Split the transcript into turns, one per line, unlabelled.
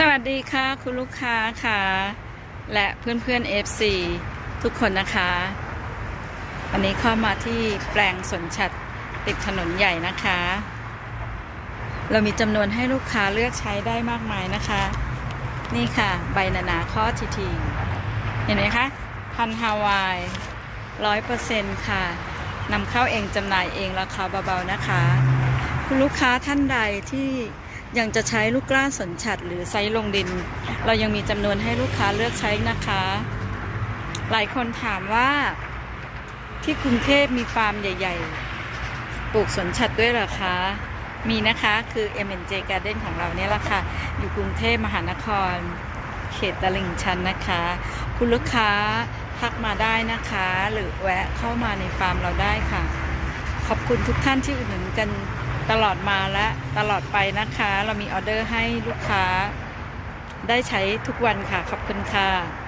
สวัสดีค่ะ คุณลูกค้าค่ะ และเพื่อนๆ FC ทุกคนนะคะ วันนี้เข้ามาที่แปลงสวนฉัดติดถนนใหญ่นะคะ เรามีจำนวนให้ลูกค้าเลือกใช้ได้มากมายนะคะ นี่ค่ะ ใบนานาข้อทีที เห็นไหมคะ พันฮาวายร้อยเปอร์เซ็นต์ค่ะนำเข้าเองจำหน่ายเองราคาเบาๆนะคะ คุณลูกค้าท่านใดที่ ยังจะใช้ลูกกล้าสนฉัดหรือไซส์ลงดิน เรายังมีจำนวนให้ลูกค้าเลือกใช้นะคะ หลายคนถามว่าที่กรุงเทพมีฟาร์มใหญ่ ๆ ปลูกสวนฉัดด้วยหรอคะ มีนะคะคือ M&J Garden ของเราเนี่ยแหละค่ะ อยู่กรุงเทพมหานคร เขตตลิ่งชันนะคะ คุณลูกค้าทักมาได้นะคะ หรือแวะเข้ามาในฟาร์มเราได้ค่ะ ขอบคุณทุกท่านที่อุดหนุนกัน ตลอดมาและตลอดไปนะคะ เรามีออเดอร์ให้ลูกค้าได้ใช้ทุกวันค่ะ ขอบคุณค่ะ